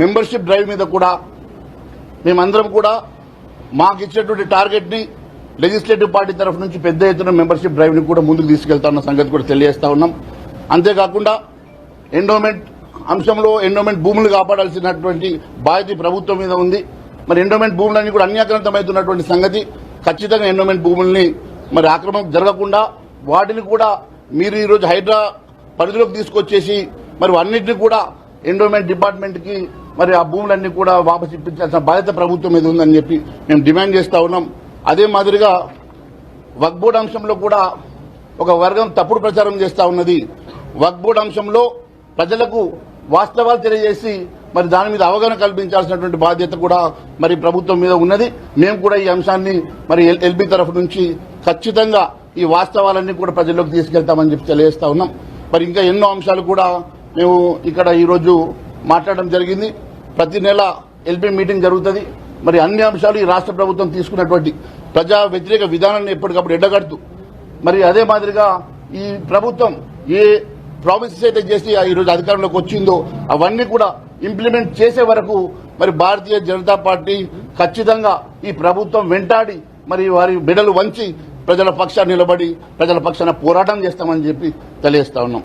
Membership drive మీద కూడా మేమందరం కూడా మాకు ఇచ్చినటువంటి టార్గెట్ని లెజిస్లేటివ్ పార్టీ తరఫు నుంచి పెద్ద ఎత్తున మెంబర్షిప్ డ్రైవ్ని కూడా ముందుకు తీసుకెళ్తా ఉన్న సంగతి కూడా తెలియజేస్తా ఉన్నాం. అంతేకాకుండా ఎండోమెంట్ అంశంలో ఎండోమెంట్ భూములు కాపాడాల్సినటువంటి బాధ్యత ప్రభుత్వం మీద ఉంది. మరి ఎండోమెంట్ భూములన్నీ కూడా అన్యాక్రాంతమవుతున్నటువంటి సంగతి ఖచ్చితంగా ఎండోమెంట్ భూముల్ని మరి ఆక్రమణ జరగకుండా వాటిని కూడా మీరు ఈరోజు హైడ్రా పరిధిలోకి తీసుకొచ్చేసి మరి అన్నింటినీ కూడా ఎండోమెంట్ డిపార్ట్మెంట్కి మరి ఆ భూములన్నీ కూడా వాపసు ఇప్పించాల్సిన బాధ్యత ప్రభుత్వం మీద ఉందని చెప్పి మేము డిమాండ్ చేస్తా ఉన్నాం. అదే మాదిరిగా వక్బోర్డ్ అంశంలో కూడా ఒక వర్గం తప్పుడు ప్రచారం చేస్తా ఉన్నది. వక్బోర్డ్ అంశంలో ప్రజలకు వాస్తవాలు తెలియజేసి మరి దాని మీద అవగాహన కల్పించాల్సినటువంటి బాధ్యత కూడా మరి ప్రభుత్వం మీద ఉన్నది. మేము కూడా ఈ అంశాన్ని మరి ఎల్- ఎల్బీ తరఫు నుంచి ఖచ్చితంగా ఈ వాస్తవాలన్నీ కూడా ప్రజల్లోకి తీసుకెళ్తామని చెప్పి తెలియజేస్తా ఉన్నాం. మరి ఇంకా ఎన్నో అంశాలు కూడా మేము ఇక్కడ ఈరోజు మాట్లాడడం జరిగింది. ప్రతి నెల ఎల్బీ మీటింగ్ జరుగుతుంది. మరి అన్ని అంశాలు ఈ రాష్ట్ర ప్రభుత్వం తీసుకున్నటువంటి ప్రజా వ్యతిరేక విధానాన్ని ఎప్పటికప్పుడు ఎండగడుతూ. మరి అదే మాదిరిగా ఈ ప్రభుత్వం ఏ ప్రామిసెస్ అయితే చేసి ఈ రోజు అధికారంలోకి వచ్చిందో అవన్నీ కూడా ఇంప్లిమెంట్ చేసే వరకు మరి భారతీయ జనతా పార్టీ ఖచ్చితంగా ఈ ప్రభుత్వం వెంటాడి మరి వారి బిడలు వంచి ప్రజల పక్షాన్ని నిలబడి ప్రజల పక్షాన పోరాటం చేస్తామని చెప్పి తెలియజేస్తా ఉన్నాం.